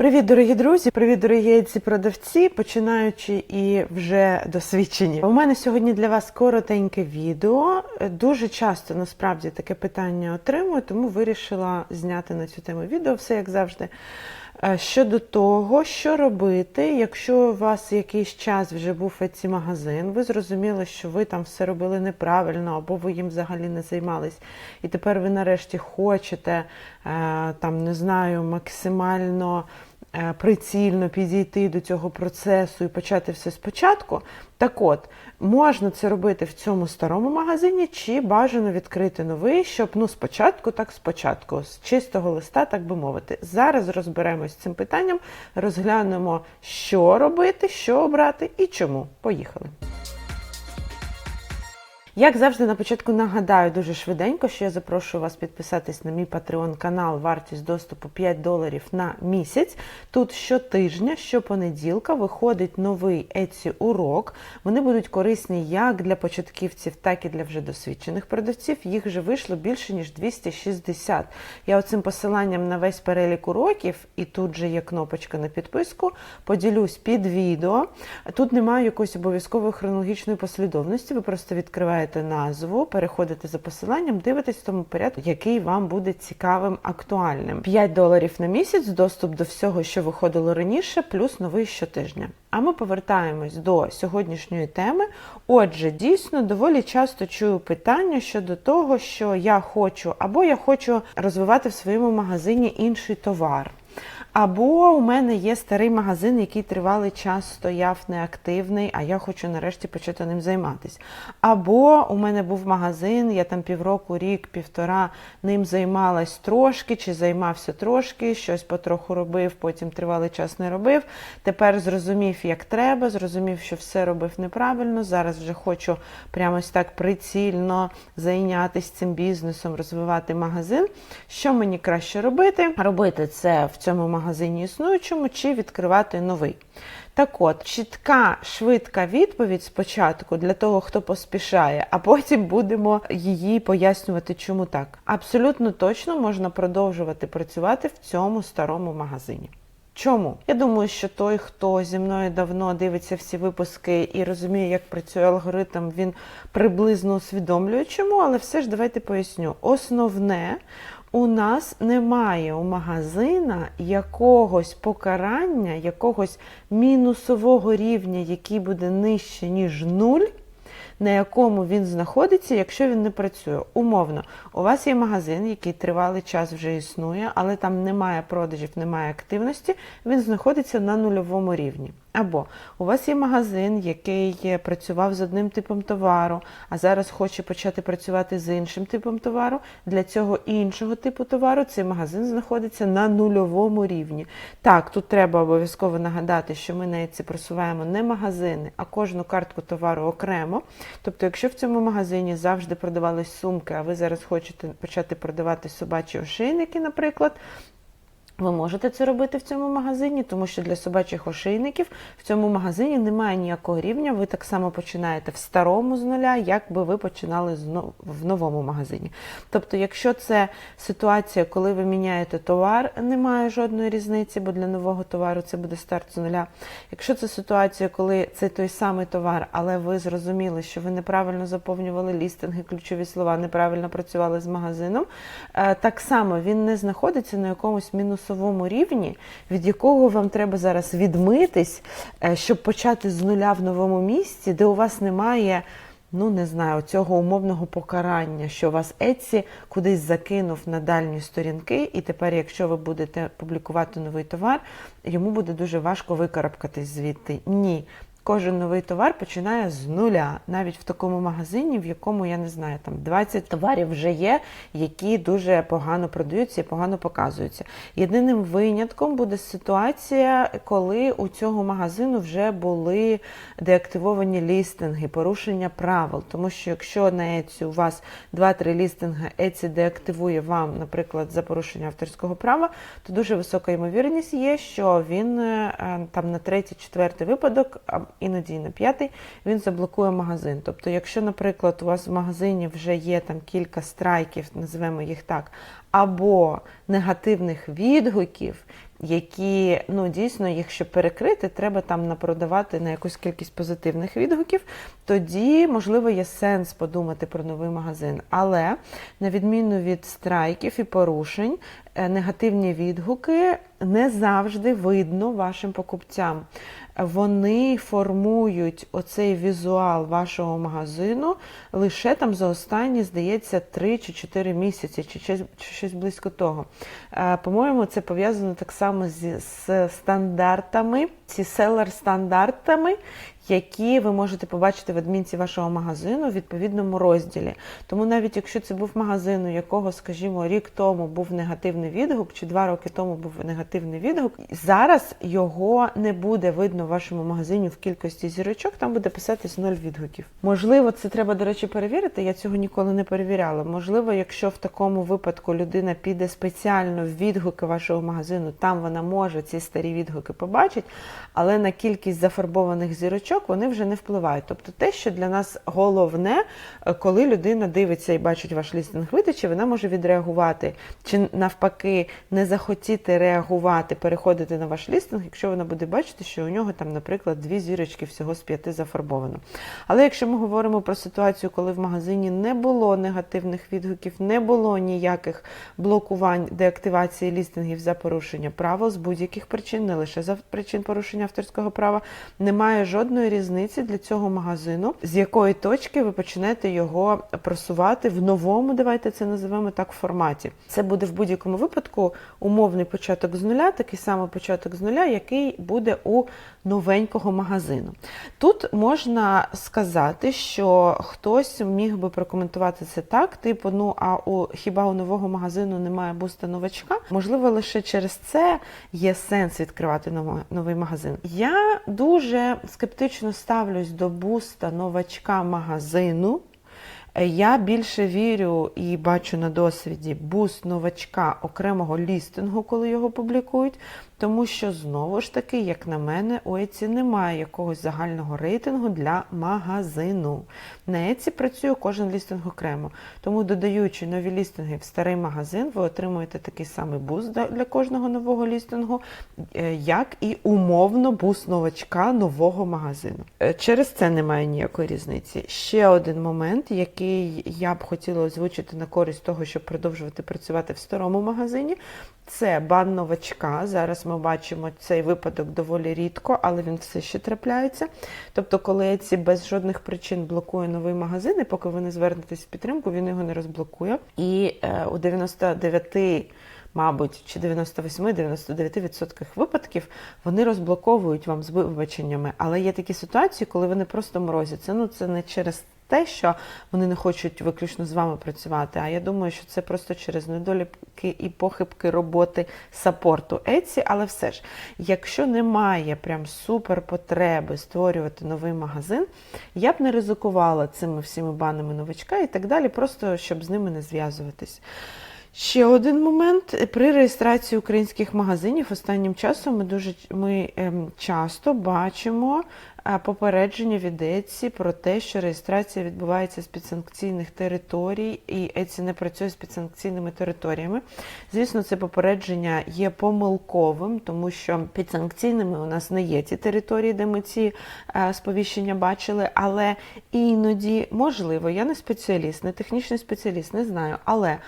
Привіт, дорогі друзі! Привіт, дорогі ці продавці, починаючи і вже досвідчені. У мене сьогодні для вас коротеньке відео. Дуже часто насправді таке питання отримую, тому вирішила зняти на цю тему відео, все як завжди. Е, Щодо того, що робити, якщо у вас якийсь час вже був etsy магазин, ви зрозуміли, що ви там все робили неправильно, або ви їм взагалі не займались, і тепер ви нарешті хочете е, там, не знаю, максимально прицільно підійти до цього процесу і почати все спочатку. Так от, можна це робити в цьому старому магазині, чи бажано відкрити новий, щоб ну спочатку, так спочатку, з чистого листа, так би мовити. Зараз розберемось з цим питанням, розглянемо, що робити, що обрати і чому. Поїхали. Як завжди, на початку нагадаю дуже швиденько, що я запрошую вас підписатись на мій Patreon канал, вартість доступу 5 доларів на місяць. Тут щотижня, щопонеділка виходить новий Etsy урок. Вони будуть корисні як для початківців, так і для вже досвідчених продавців. Їх вже вийшло більше ніж 260. Я оцим посиланням на весь перелік уроків, і тут же є кнопочка на підписку. Поділюсь під відео. Тут немає якоїсь обов'язкової хронологічної послідовності. Ви просто відкриваєте назву, переходите за посиланням, дивитесь в тому порядку, який вам буде цікавим, актуальним. 5 доларів на місяць, доступ до всього, що виходило раніше, плюс новий щотижня. А ми повертаємось до сьогоднішньої теми. Отже, дійсно доволі часто чую питання щодо того, що я хочу, або я хочу розвивати в своєму магазині інший товар. Або у мене є старий магазин, який тривалий час стояв неактивний, а я хочу нарешті почати ним займатися. Або у мене був магазин, я там півроку, рік, півтора ним займалась трошки, чи займався трошки, щось потроху робив, потім тривалий час не робив. Тепер зрозумів, як треба, зрозумів, що все робив неправильно. Зараз вже хочу прямо ось так прицільно зайнятися цим бізнесом, розвивати магазин. Що мені краще робити? Робити це в цьому магазині існуючому чи відкривати новий. Так от, чітка, швидка відповідь спочатку для того, хто поспішає, а потім будемо її пояснювати, чому так. Абсолютно точно можна продовжувати працювати в цьому старому магазині. Чому? Я думаю, що той, хто зі мною давно дивиться всі випуски і розуміє, як працює алгоритм, він приблизно усвідомлює чому, але все ж давайте поясню. Основне, у нас немає у магазина якогось покарання, якогось мінусового рівня, який буде нижче, ніж нуль, на якому він знаходиться, якщо він не працює. Умовно, у вас є магазин, який тривалий час вже існує, але там немає продажів, немає активності, він знаходиться на нульовому рівні. Або у вас є магазин, який працював з одним типом товару, а зараз хоче почати працювати з іншим типом товару. Для цього іншого типу товару цей магазин знаходиться на нульовому рівні. Так, тут треба обов'язково нагадати, що ми на Etsy просуваємо не магазини, а кожну картку товару окремо. Тобто, якщо в цьому магазині завжди продавались сумки, а ви зараз хочете почати продавати собачі ошейники, наприклад. Ви можете це робити в цьому магазині, тому що для собачих ошейників в цьому магазині немає ніякого рівня. Ви так само починаєте в старому з нуля, як би ви починали в новому магазині. Тобто, якщо це ситуація, коли ви міняєте товар, немає жодної різниці, бо для нового товару це буде старт з нуля. Якщо це ситуація, коли це той самий товар, але ви зрозуміли, що ви неправильно заповнювали лістинги, ключові слова, неправильно працювали з магазином, так само він не знаходиться на якомусь мінусу рівні, від якого вам треба зараз відмитись, щоб почати з нуля в новому місці, де у вас немає, ну не знаю, цього умовного покарання, що вас Еці кудись закинув на дальні сторінки, і тепер, якщо ви будете публікувати новий товар, йому буде дуже важко викарабкатись звідти. Ні. Кожен новий товар починає з нуля, навіть в такому магазині, в якому я не знаю, там 20 товарів вже є, які дуже погано продаються і погано показуються. Єдиним винятком буде ситуація, коли у цього магазину вже були деактивовані лістинги, порушення правил. Тому що якщо на Etsy у вас 2-3 лістинги Etsy деактивує вам, наприклад, за порушення авторського права, то дуже висока ймовірність є, що він там на третій-четвертий випадок іноді і на п'ятий, він заблокує магазин. Тобто, якщо, наприклад, у вас в магазині вже є там кілька страйків, називаємо їх так, або негативних відгуків, які ну дійсно щоб перекрити, треба там напродавати на якусь кількість позитивних відгуків. Тоді, можливо, є сенс подумати про новий магазин. Але на відміну від страйків і порушень, е, негативні відгуки не завжди видно вашим покупцям. Вони формують оцей візуал вашого магазину лише там за останні, здається, 3 чи 4 місяці, чи щось, близько того. Е, По-моєму, це пов'язано так само зі, з стандартами, ці селер-стандартами, які ви можете побачити в адмінці вашого магазину в відповідному розділі. Тому навіть якщо це був магазин, у якого, скажімо, рік тому був негативний відгук, чи два роки тому був негативний відгук, зараз його не буде видно в вашому магазині в кількості зірочок, там буде писатись нуль відгуків. Можливо, це треба, до речі, перевірити. Я цього ніколи не перевіряла. Можливо, якщо в такому випадку людина піде спеціально в відгуки вашого магазину, там вона може ці старі відгуки побачити, але на кількість зафарбованих зірочок вони вже не впливають. Тобто те, що для нас головне, е, коли людина дивиться і бачить ваш лістинг видачі, вона може відреагувати чи навпаки не захотіти реагувати, переходити на ваш лістинг, якщо вона буде бачити, що у нього там, наприклад, дві зірочки всього з п'яти зафарбовано. Але якщо ми говоримо про ситуацію, коли в магазині не було негативних відгуків, не було ніяких блокувань деактивації лістингів за порушення правил з будь-яких причин, не лише за причин порушення авторського права, немає жодної різниці для цього магазину, з якої точки ви почнете його просувати в новому, давайте це називемо так, форматі. Це буде в будь-якому випадку умовний початок з нуля, такий самий початок з нуля, який буде у новенького магазину. Тут можна сказати, що хтось міг би прокоментувати це так: типу, ну а у хіба у нового магазину немає буста новачка? Можливо, лише через це є сенс відкривати новий магазин. Я дуже скептично ставлюсь до буста новачка магазину. Е, Я більше вірю і бачу на досвіді буст новачка окремого лістингу, коли його публікують, тому що знову ж таки, як на мене, у Еці немає якогось загального рейтингу для магазину. На Еці працює кожен лістинг окремо. Тому, додаючи нові лістинги в старий магазин, ви отримуєте такий самий буст для кожного нового лістингу, е, як і умовно буст новачка нового магазину. Е, Через це немає ніякої різниці. Ще один момент, який я б хотіла озвучити на користь того, щоб продовжувати працювати в старому магазині, це бан новачка. Зараз ми бачимо цей випадок доволі рідко, але він все ще трапляється. Тобто, коли Etsy без жодних причин блокує новий магазин, і поки ви не звернетесь в підтримку, він його не розблокує. І е, у 99 Мабуть, чи 98-99% випадків вони розблоковують вам з вибаченнями. Але є такі ситуації, коли вони просто морозяться. Ну це не через те, що вони не хочуть виключно з вами працювати. А я думаю, що це просто через недоліки і похибки роботи саппорту Etsy. Але все ж, якщо немає прям супер потреби створювати новий магазин, я б не ризикувала цими всіми банами новачка і так далі, просто щоб з ними не зв'язуватись. Ще один момент при реєстрації українських магазинів останнім часом ми дуже ми ем, часто бачимо попередження від Etsy про те, що реєстрація відбувається з підсанкційних територій, і Etsy не працює з підсанкційними територіями. Звісно, це попередження є помилковим, тому що підсанкційними у нас не є ті території, де ми ці е, сповіщення бачили, але іноді можливо, я не спеціаліст, не технічний спеціаліст, не знаю, але.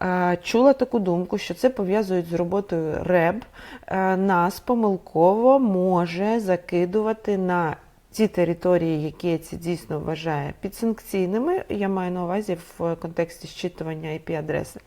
Е, Чула таку думку, що це пов'язують з роботою РЕБ. Е, Нас помилково може закидувати на ті території, які ці дійсно вважає підсанкційними. Я маю на увазі в контексті щитування IP-адреси.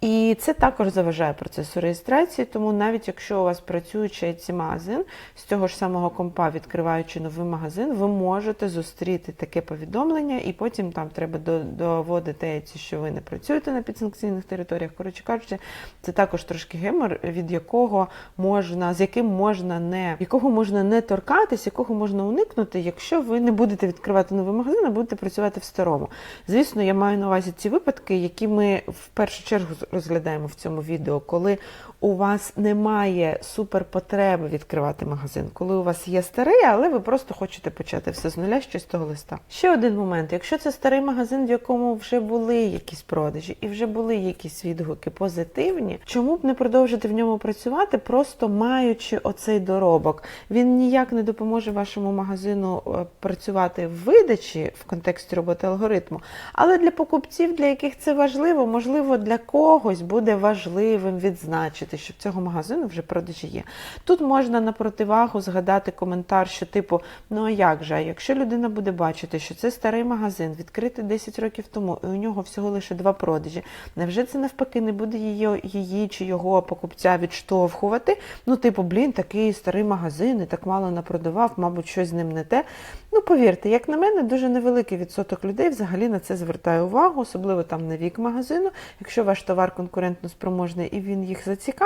І це також заважає процесу реєстрації, тому навіть якщо у вас працюючий ці магазин, з цього ж самого компа, відкриваючи новий магазин, ви можете зустріти таке повідомлення, і потім там треба доводити, що ви не працюєте на підсанкційних територіях. Коротше кажучи, це також трошки гемор, від якого можна, з яким можна не якого можна не торкатись, якого можна уникнути, якщо ви не будете відкривати новий магазин, а будете працювати в старому. Звісно, я маю на увазі ці випадки, які ми в першу чергу розглядаємо в цьому відео, коли у вас немає суперпотреби відкривати магазин, коли у вас є старий, але ви просто хочете почати все з нуля з чистого листа. Ще один момент: якщо це старий магазин, в якому вже були якісь продажі і вже були якісь відгуки позитивні, чому б не продовжити в ньому працювати, просто маючи оцей доробок? Він ніяк не допоможе вашому магазину е, працювати в видачі в контексті роботи алгоритму, але для покупців, для яких це важливо, можливо, для когось буде важливим відзначити, що в цього магазину вже продажі є. Тут можна на противагу згадати коментар, що типу, ну а як же, якщо людина буде бачити, що це старий магазин, відкритий 10 років тому, і у нього всього лише два продажі, невже це навпаки не буде її, її чи його покупця відштовхувати? Ну, типу, блін, такий старий магазин і так мало напродавав, мабуть, щось з ним не те. Ну, повірте, як на мене, дуже невеликий відсоток людей взагалі на це звертає увагу, особливо там на вік магазину. Якщо ваш товар конкурентно спроможний і він їх зацікавить,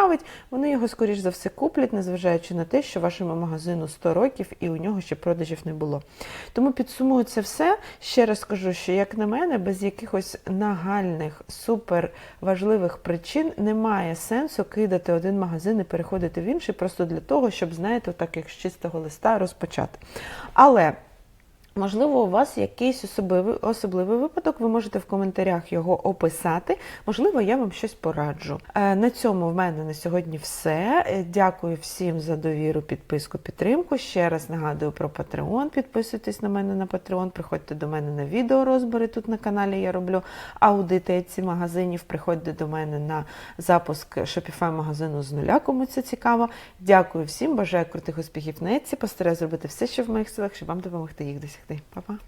вони його, скоріш за все, куплять, незважаючи на те, що вашому магазину 100 років і у нього ще продажів не було. Тому підсумую це все. Ще раз скажу, що, як на мене, без якихось нагальних, супер важливих причин немає сенсу кидати один магазин і переходити в інший, просто для того, щоб, знаєте, так як з чистого листа розпочати. Але. Можливо, у вас якийсь особливий, особливий випадок, ви можете в коментарях його описати. Можливо, я вам щось пораджу. Е, На цьому в мене на сьогодні все. Е, Дякую всім за довіру, підписку, підтримку. Ще раз нагадую про Patreon. Підписуйтесь на мене на Patreon, приходьте до мене на відеорозбори. Тут на каналі я роблю аудити ці магазинів. Приходьте до мене на запуск Shopify магазину з нуля, кому це цікаво. Дякую всім, бажаю крутих успіхів на Etsy. Постараюсь зробити все, що в моїх силах, щоб вам допомогти їх досягти. Всіх Па-па.